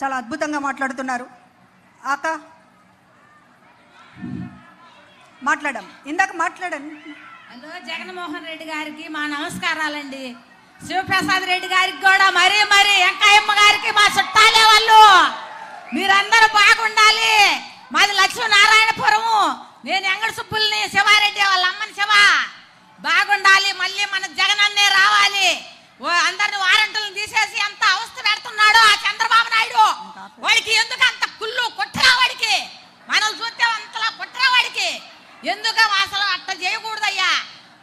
చాలా అద్భుతంగా మాట్లాడుతున్నారు. ఆక మాట్లాడం ఇందాక మాట్లాడాను. హలో జగన్మోహన్ రెడ్డి గారికి మా నమస్కారాలండి. శివప్రసాద్ రెడ్డి గారికి కూడా మరీ మరీ వెంకయ్యమ్మ గారికి మా చుట్టాలే వాళ్ళు. మీరందరూ బాగుండాలి. మాది లక్ష్మీనారాయణపురము. నేను ఎంగడ సుబ్బుల్ని శివారెడ్డి వాళ్ళ అమ్మని శివ. బాగుండాలి. మళ్ళీ మన జగన్ అన్నే రావాలి. ఓ అందరిని వారంటలు ఎందుకు అంత కుళ్ళు కొట్రావాడికి మనం చూస్తే అంతలా కొట్రావాడికి ఎందుకు అసలు అట్ట చేయకూడదయ్యా?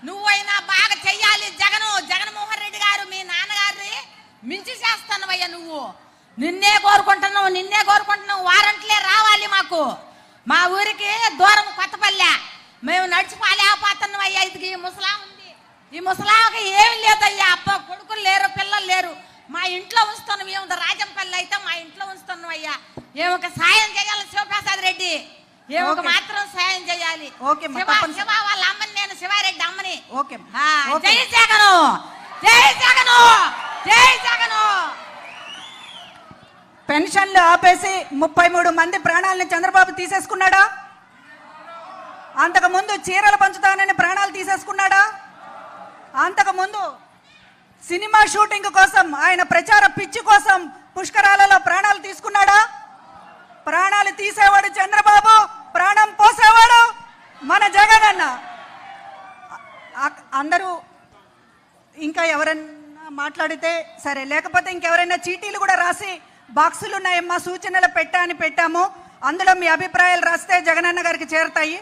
నువ్వైనా బాగా చెయ్యాలి జగను. జగన్మోహన్ రెడ్డి గారు మీ నాన్నగారిని మించి చేస్తానవయ్యా నువ్వు. నిన్నే కోరుకుంటున్నావు నిన్నే కోరుకుంటున్నావు. వారంట్లే రావాలి మాకు. మా ఊరికి దూరం కొత్తపల్లె. మేము నడిచిపోలేకపోతున్నాం అయ్యా ఇది ఈ ముసలా ఉంది ఈ ముసలాకి ఏమి లేదయ్యా. అప్ప ఇంట్లో ఉంచుతున్నాం. మేము రాజంపల్లి అయితే మా ఇంట్లో ఉంచుతున్నాం అయ్యా. ఏమొక సాయం చేయాలి శివప్రసాద్ రెడ్డి. ఏమొక ఓకే. మాత్రం సాయం చేయాలి. శివ వాళ్ళ అమ్మని నేను శివారెడ్డి అమ్మని. ఓకే ఆ, ఓకే. జై జగను. జై జగను. జై జగను. పెన్షన్లు ఆపేసి ముప్పై మూడు మంది ప్రాణాలని చంద్రబాబు తీసేసుకున్నాడా? అంతకు ముందు చీరలు పంచుతానని ప్రాణాలు తీసేసుకున్నాడా? అంతకు ముందు సినిమా షూటింగ్ కోసం ఆయన ప్రచార పిచ్చి కోసం పుష్కరాలలో ప్రాణాలు తీసుకున్నాడా? ప్రాణాలు తీసేవాడు చంద్రబాబు ప్రాణం పోసేవాడు మన జగన్ అన్న. అందరూ ఇంకా ఎవరైనా మాట్లాడితే సరే లేకపోతే ఇంకెవరైనా చీటీలు కూడా రాసి బాక్సులు ఉన్నాయమ్మా సూచనలు పెట్టా అని పెట్టాము. అందులో మీ అభిప్రాయాలు రాస్తే జగనన్న గారికి చేరుతాయి.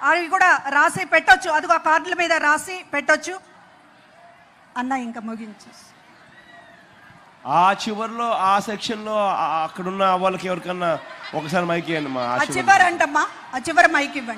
అవి కూడా రాసి పెట్టొచ్చు. అదిగో ఆ కార్డుల మీద రాసి పెట్టొచ్చు. అన్న ఇంకా ముగించు ఆ చివర్లో ఆ సెక్షన్లో ఆ- అక్కడున్న వాళ్ళకి ఎవరికన్నా ఒకసారి మైక్ ఇవ్వండి మా ఆ చివరి అంటమ్మా ఆ చివరి మైక్ ఇవ్వండి.